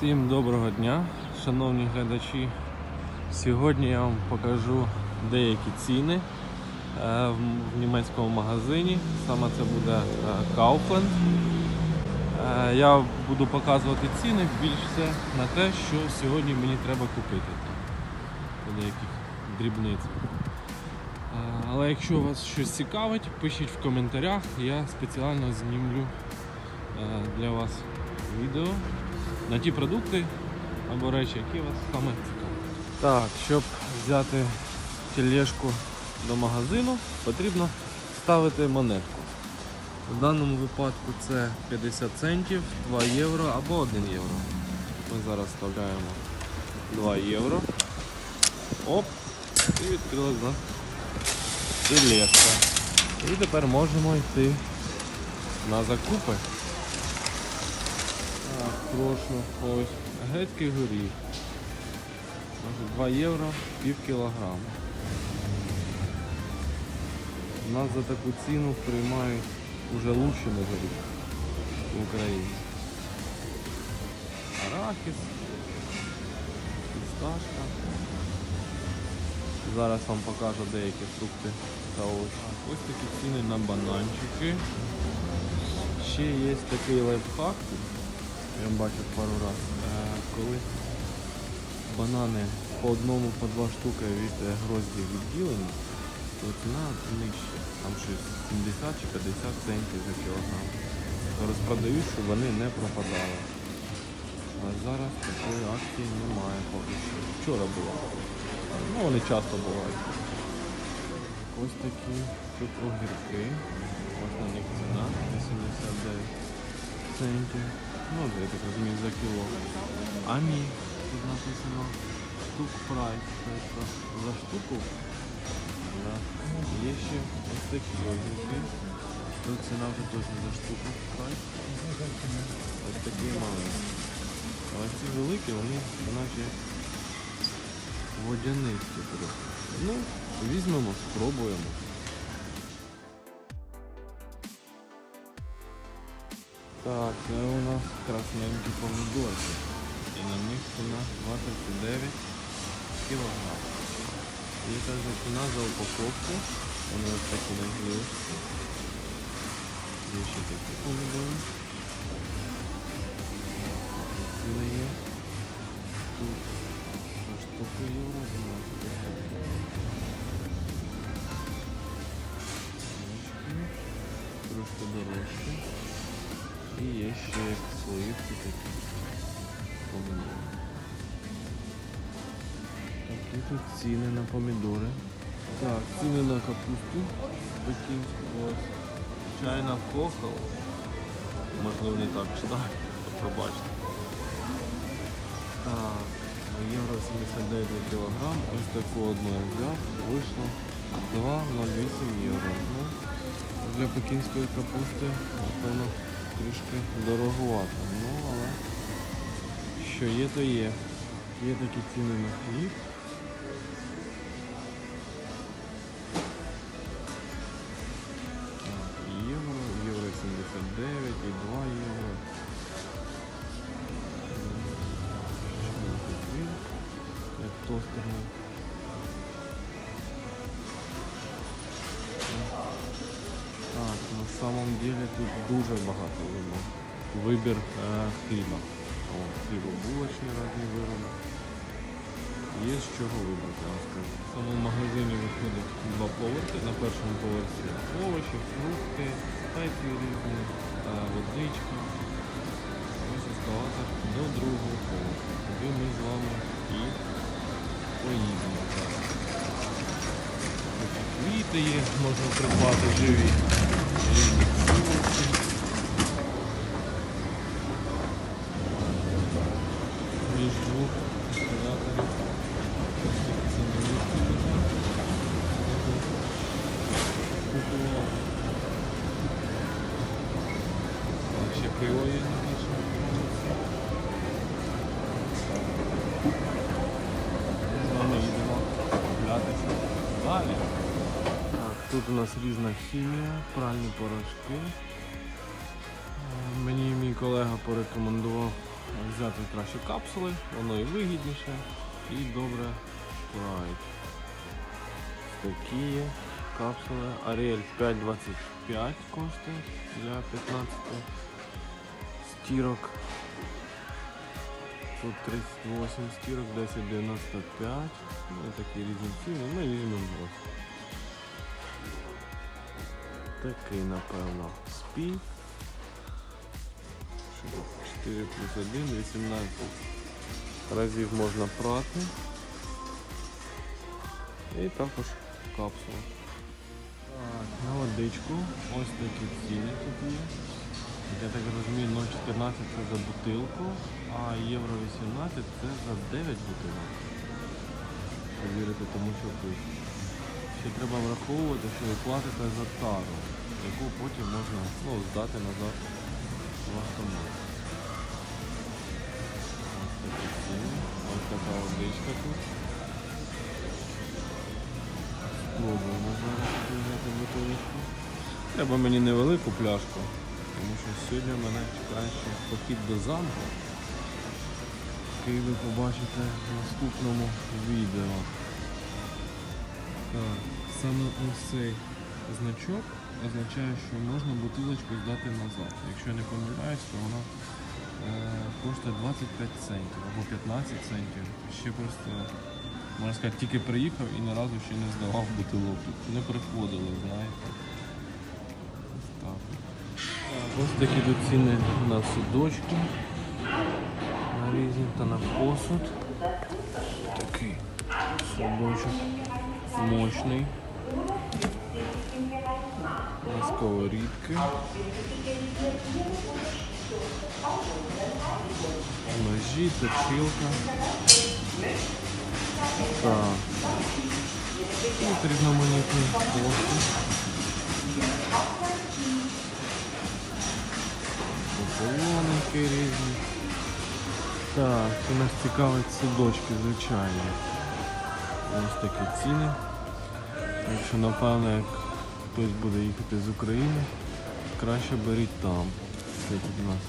Всім доброго дня, шановні глядачі. Сьогодні я вам покажу деякі ціни е, в німецькому магазині. Саме це буде е, Kaufland. Е, Я буду показувати ціни більш все на те, що сьогодні мені треба купити. По деяких дрібниць. Е, Але якщо вас щось цікавить, пишіть в коментарях, я спеціально знімлю для вас відео на ті продукти або речі, які вас саме цікавлять. Так, щоб взяти тележку до магазину, потрібно ставити монетку. В даному випадку це 50 центів, 2 євро або 1 євро. Ми зараз вставляємо 2 євро. Оп! І відкрилась нас тележка. І тепер можемо йти на закупи. Прошу, ось грецький горіх. Значить, 2 євро, пів кілограма. Нас за таку ціну приймають уже лущений горіх в Україні. Арахіс, фісташка. Зараз вам покажу деякі фрукти та овочі. Ось такі ціни на бананчики. Ще є такий лайфхак. Я бачив пару разів. Е, коли банани по одному, по два штуки від е, гроздів відділені, то ціна нижча. Там щось 70 чи 50 центів за кілограм. Розпродають, щоб вони не пропадали. А зараз такої акції немає поки що. Вчора було. Ну вони часто бувають. Ось такі тут огірки. Ось на них ціна 89 центів. Ну, я так розумію, за кіло. Амі, тут написано штук прайс, тобто за штуку. Да. Є ще ось такі огірки. Тут ціна вже теж за штуку прайс. Ось такі маленькі. А ось ці великі, вони наче водянисті. Ну, візьмемо, спробуємо. Так, це у нас красненькі помідорки. І на них ціна 29 кг. І також ціна за упаковку. Вони ось такі на. Є ще такі помідори. Ціни на помідори. Так, ціни на капусту. Такі ось. Чайна кохал. Можливо не так читаю, пробачте. Так, євро 79 за кілограм. Ось таку одну я взяв. Вийшло 2,08 євро. Ну, для пекінської капусти, напевно, трішки дороговато. Ну, але що є, то є. Є такі ціни на хліб. Вибір хліба. О, хлібобулочні різні вироби. Є з чого вибрати, я вам скажу. В самому магазині виходить два поверхи. На першому поверсі овочі, фрукти, спеції різні, водичка. Ось ескалатор до другого поверху. Куди ми з вами і поїдемо Квіти є, можна придбати живі. Тут у нас різна хімія, пральні порошки. Е, Мені мій колега порекомендував взяти краще капсули, воно і вигідніше, і добре плавають. Такі є капсули. Ariel 5,25 коштує для 15 стірок. Тут 38 стірок, 10,95. Ну такі різні ціни. Ми візьмемо ось. Такий, напевно, спій. 4 плюс 1, 18 разів можна прати. І також капсула. Так, на водичку. Ось такі ціни тут є. Я так розумію, 0,14 це за бутилку, а євро 18 це за 9 бутилок. Повірити тому, що пише. Ще треба враховувати, що ви платите за тару, яку потім можна ну, здати назад в автомат. Ось такі. Ось така водичка тут. Спробуємо зараз взяти бутилочку. Треба мені невелику пляшку, тому що сьогодні мене чекає ще похід до замку, який ви побачите в наступному відео. Так, саме ось цей значок означає, що можна бутилочку здати назад. Якщо я не помиляюсь, то вона е, коштує 25 центів або 15 центів. Ще просто, можна сказати, тільки приїхав і ні разу ще не здавав бутилок. Не приходили, знаєте. Так, Ось такі тут ціни на судочки, на різні та на посуд. Мощний. На сковорідки. Ножі, точилка. Так. Тут різноманітні посуд. Полоники різні. Так, це нас цікавить судочки, звичайно. Ось такі ціни. Якщо напевно, як хтось буде їхати з України, краще беріть там. Тут у нас.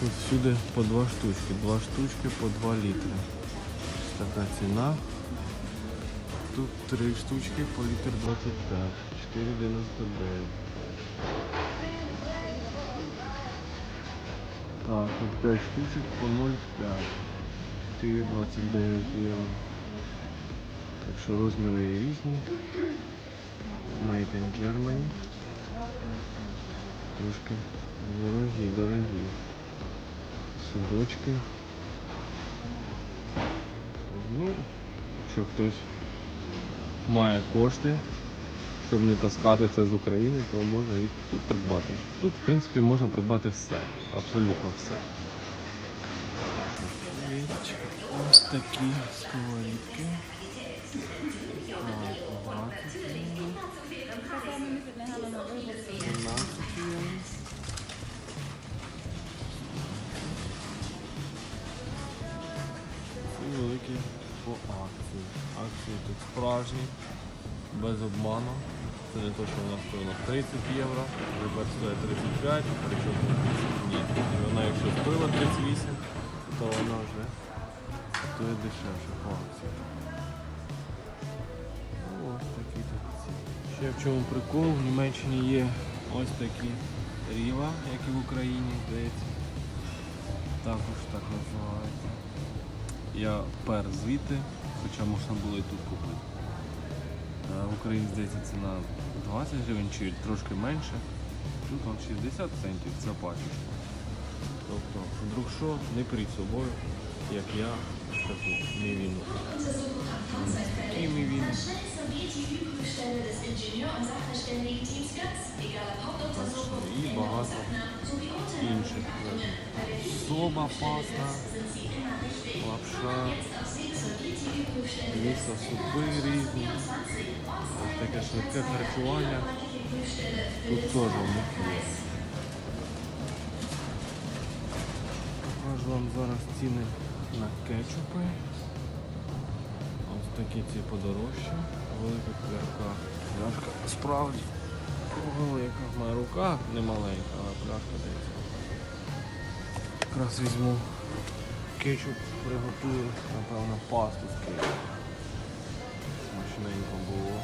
Тут всюди по два штучки. Два штучки по 2 літри. Така ціна. Тут три штучки по літр 25. 4,99. Так, тут 5 штучок по 0,5. 4,29 євро. Так що розміри є різні. Made in Germany. Трошки дорогі, дорогі. Судочки. Ну, якщо хтось має кошти, щоб не таскати це з України, то можна і тут придбати. Тут, в принципі, можна придбати все. Абсолютно все. Ось такі сковорідки. Так, 20 євро. 17 євро. Ці великі по акції. Акції тут справжні, без обману. Це не те, що вона стоїла 30 євро, тепер стоїть 35, причому ні. І вона якщо стоїла 38, то вона вже стоїть дешевше по акції. Ще в чому прикол, в Німеччині є ось такі ріва, як і в Україні, здається. Також так називається. Я пер звідти, хоча можна було і тут купити. Е, В Україні, здається, ціна 20 гривень чи трошки менше. Тут он 60 центів за пачечку. Тобто, вдруг що, не з собою, як я таку мівіну. Такі мівіни. І багато інших. Соба, паста, лапша, місо, супи різні. Таке швидке харчування. Тут теж у них є. Покажу вам зараз ціни на кетчупи. Ось такі ці подорожчі. Велика пляшка. Пляшка справді. Яка моя рука не маленька, але пляшка десь. Якраз візьму кетчуп приготую, напевно, пасту з кетчупом. Смачненько було.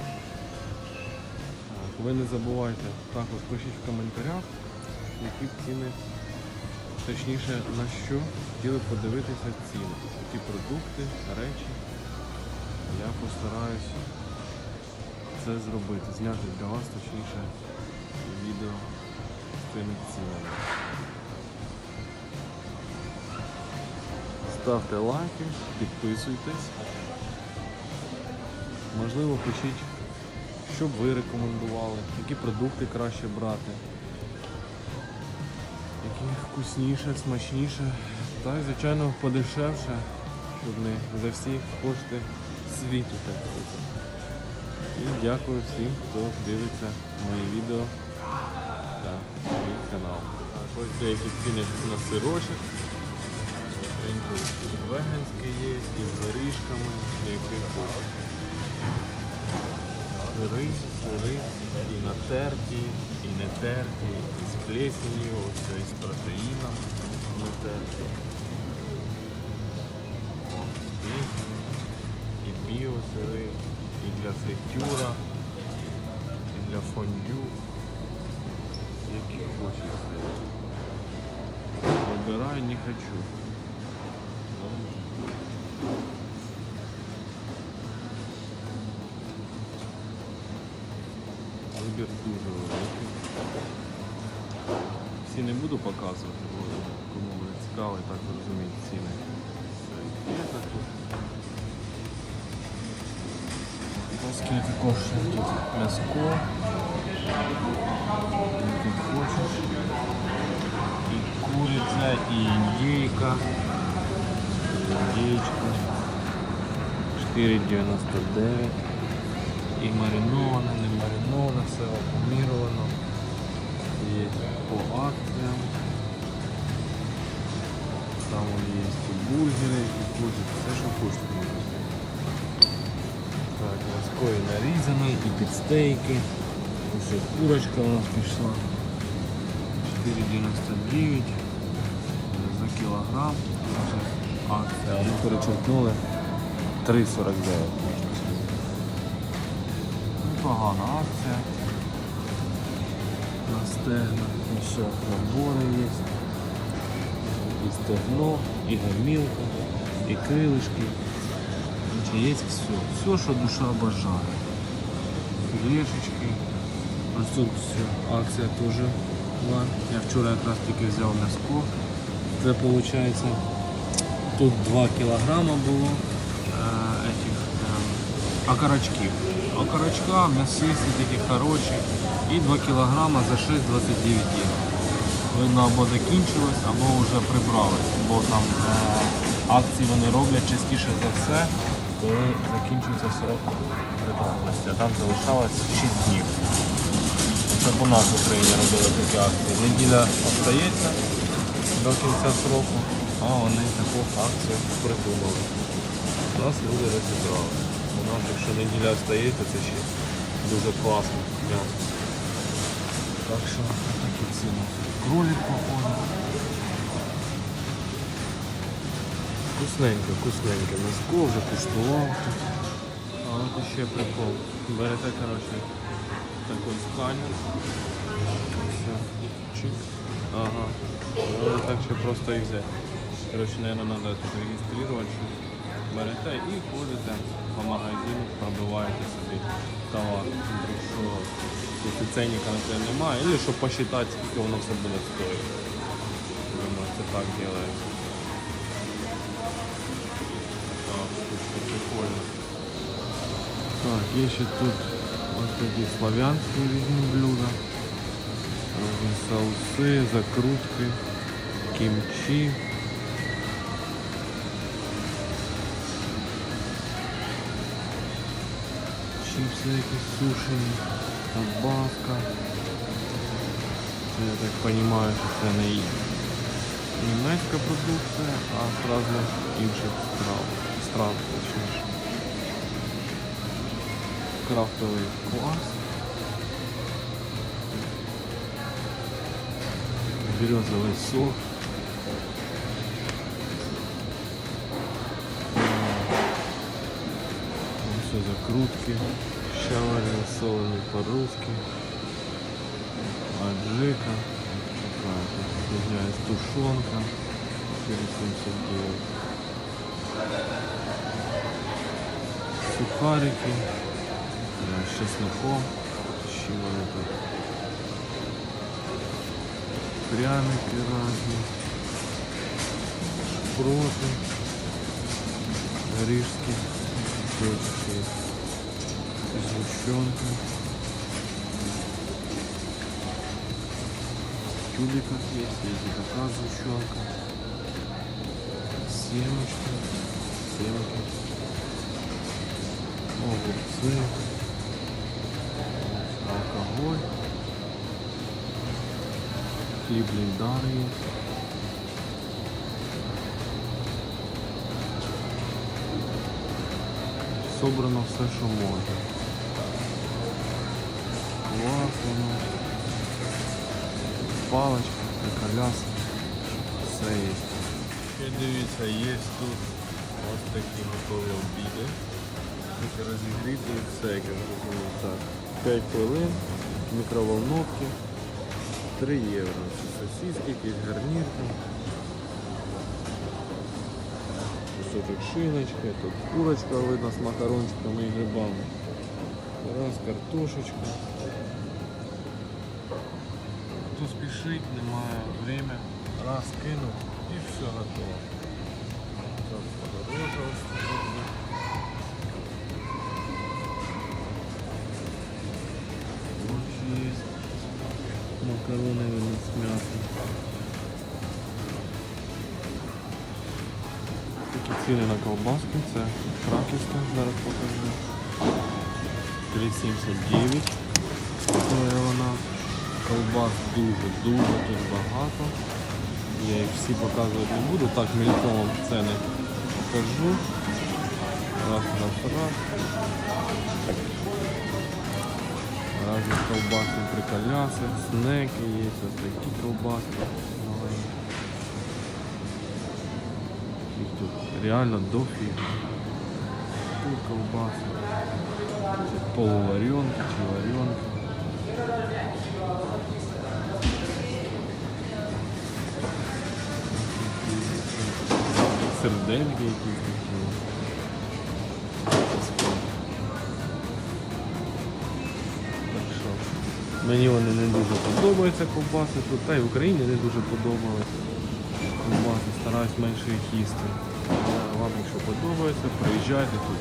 Ви не забувайте, також пишіть в коментарях, які ціни, точніше на що хотіли подивитися ціни. Які продукти, речі. Я постараюсь це зробити, зняти для вас точніше відео з цими цінами. Ставте лайки, підписуйтесь. Можливо, пишіть, що б ви рекомендували, які продукти краще брати, які вкусніше, смачніше, та й, звичайно, подешевше, щоб не за всі кошти світу, так. І дякую всім, хто дивиться мої відео та мій канал. Ось деякі ціни на сирочок. Веганське є, і з горішками, які хочуть. Сири, сири, і натерті, і не терті, і з плесенью, і з протеїном натерті. О, з і біосири, і для фритюра, і для фондю. Які хочеш. Вибирай, не хочу. Вибір дуже великий. Всі не буду показувати, бо кому буде цікаво так зрозуміти ціни. Є так тут. Скільки коштує тут м'яско? Скільки хочеш. І куриця, і індейка. Індейчка. 4,99. І мариноване, не мариноване, все опоміровано. Є по акціям. Там є і бургери, і хочуть, все, що хочете можна морської нарізаний, і підстейки. Ось курочка у нас пішла. 4,99 за кілограм. Акція. Ми перечеркнули 3,49. Непогана акція. На стегна ще набори є. І стегно, і гамілка, і крилишки. Є все. Все, що душа бажає. Філешечки. Ось тут все. Я вчора якраз тільки взяв м'яско. Це виходить, тут 2 кілограма було окорочків. Окорочка, м'ясисті такі хороші. І 2 кілограма за 6,29 євро. Видно, або закінчилось, або вже прибрались, бо там е, акції вони роблять частіше за все, коли закінчується срок придатності. Там залишалось 6 днів. Це у нас в Україні робили такі акції. Неділя остається до кінця сроку, а вони таку акцію придумали. У нас люди розібрали. У нас, якщо неділя остається, це ще дуже класно. Так що такі ціни. Кролик походу. Вкусненьке, вкусненьке. М'яско вже куштував. А от ще прикол. Берете, коротше, такий сканер. Все. Чик. Ага. Можна так ще просто і взяти. Коротше, наверное, треба тут реєструвати щось. Берете і ходите по магазину, пробиваєте собі товар. Що якщо ценника на це немає, або щоб посчитати, скільки воно все буде стоїти. Думаю, це так делається. Так, є ще тут ось такі славянські різні блюда. Різні соуси, закрутки, кімчі. Чипси якісь сушені, табаска. Це, я так розумію, що це не німецька продукція, а з разних інших страв. стран, точніше. Крафтовый класс, березовый сок. Все закрутки. Щаварин соленый по-русски. Аджика. Извиняюсь, тушенка. 479. Сухарики. Э, з чесником. Ще вони тут пряники різні, шпроти, горішки, точки, згущенки. Тюликов есть, есть такая зущенка, семечки, семки, огурцы. Алкоголь, хліб ліндар. Собрано все, що можна. Класно. Палочка, коляска, все є. Ще дивіться, є тут ось такі готові обіди. Розігріти все, як я. Так. 5 хвилин, мікроволновки, 3 євро. Сосиски, якісь гарнірки. Кусочок шиночки, тут курочка видно з макарончиками і грибами. Раз картошечка. Хто спішить, немає время. Раз кинув і все готово. Подорожалось. Макароны видно, с мясом. Такі ціни на колбаски, це краківська, зараз покажу. 3,79 стоїть вона. Колбас дуже-дуже тут багато. Я їх всі показувати не буду, так мільком ціни покажу. Раз, раз, раз. Разні колбаси приколяси, снеки є, ось такі колбаски маленькі. Тут реально дофіга. Тут колбаси. Полуваренки чи варенки. Якісь мені вони не дуже подобаються ковбаси тут, та й в Україні не дуже подобалися. Ковбаси стараюсь менше їх їсти. Вам, якщо подобається, приїжджайте тут.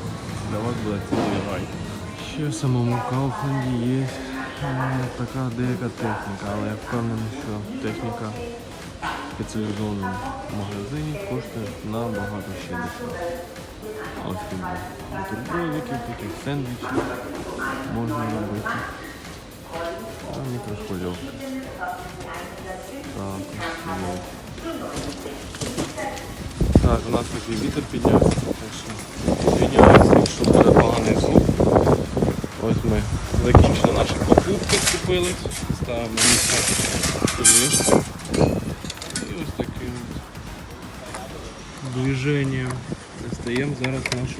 Для вас буде цілий рай. Ще в самому Кауфленді є е, така деяка техніка, але я впевнений, що техніка в спеціалізованому магазині коштує набагато ще дешевше. Ось тут є бутербродики, такі сендвічі можна робити. А мікрохвильовка. Так, ось є. Так, у нас такий вітер піднявся, так що звиняюся, якщо буде поганий звук. Ось ми закінчили наші покупки, купили, ставимо місце тележку. І ось таким от движенням достаємо зараз нашу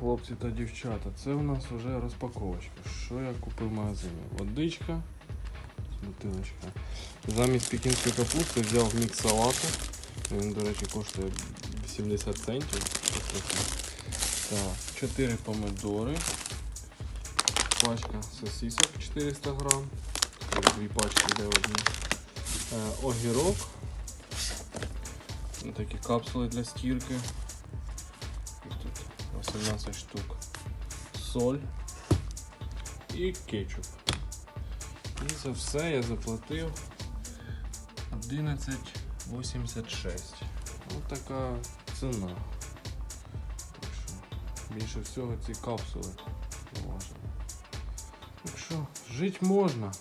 хлопці та дівчата, це у нас вже розпаковочка. Що я купив в магазині? Водичка, бутилочка. Замість пекінської капусти взяв мікс салату. Він, до речі, коштує 80 центів. Так, 4 помидори. Пачка сосисок 400 грам. Дві пачки де одні. Е, огірок. Такі капсули для стірки. Ось 18 штук. Соль і кетчуп. І за все я заплатив 11,86. Ось така ціна. Так більше всього ці капсули. Так що жити можна.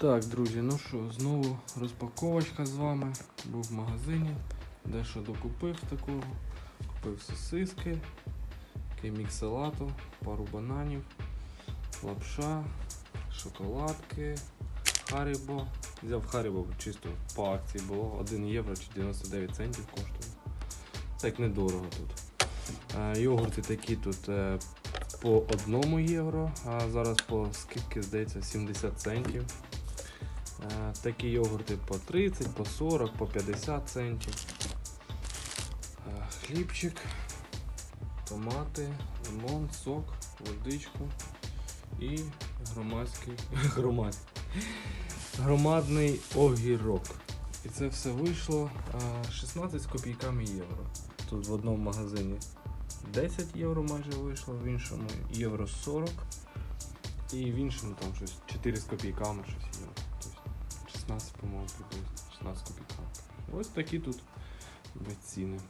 Так, друзі, ну що, знову розпаковочка з вами. Був в магазині, дещо докупив такого. Купив сосиски, такий мікс салату, пару бананів, лапша, шоколадки, Харібо. Взяв Харібо чисто по акції було 1 євро чи 99 центів коштує. Так недорого тут. Е, Йогурти такі тут е, по 1 євро, а зараз по скидки здається 70 центів. Е, Такі йогурти по 30, по 40, по 50 центів. Е, Хлібчик, томати, лимон, сок, водичку і громадський громадський, громадний огірок. І це все вийшло е, 16 з копійками євро. Тут в одному магазині 10 євро майже вийшло, в іншому євро 40. І в іншому там щось 4 з копійками щось євро. Тобто 16, по-моєму, приблизно. 16 копійками. Ось такі тут ціни.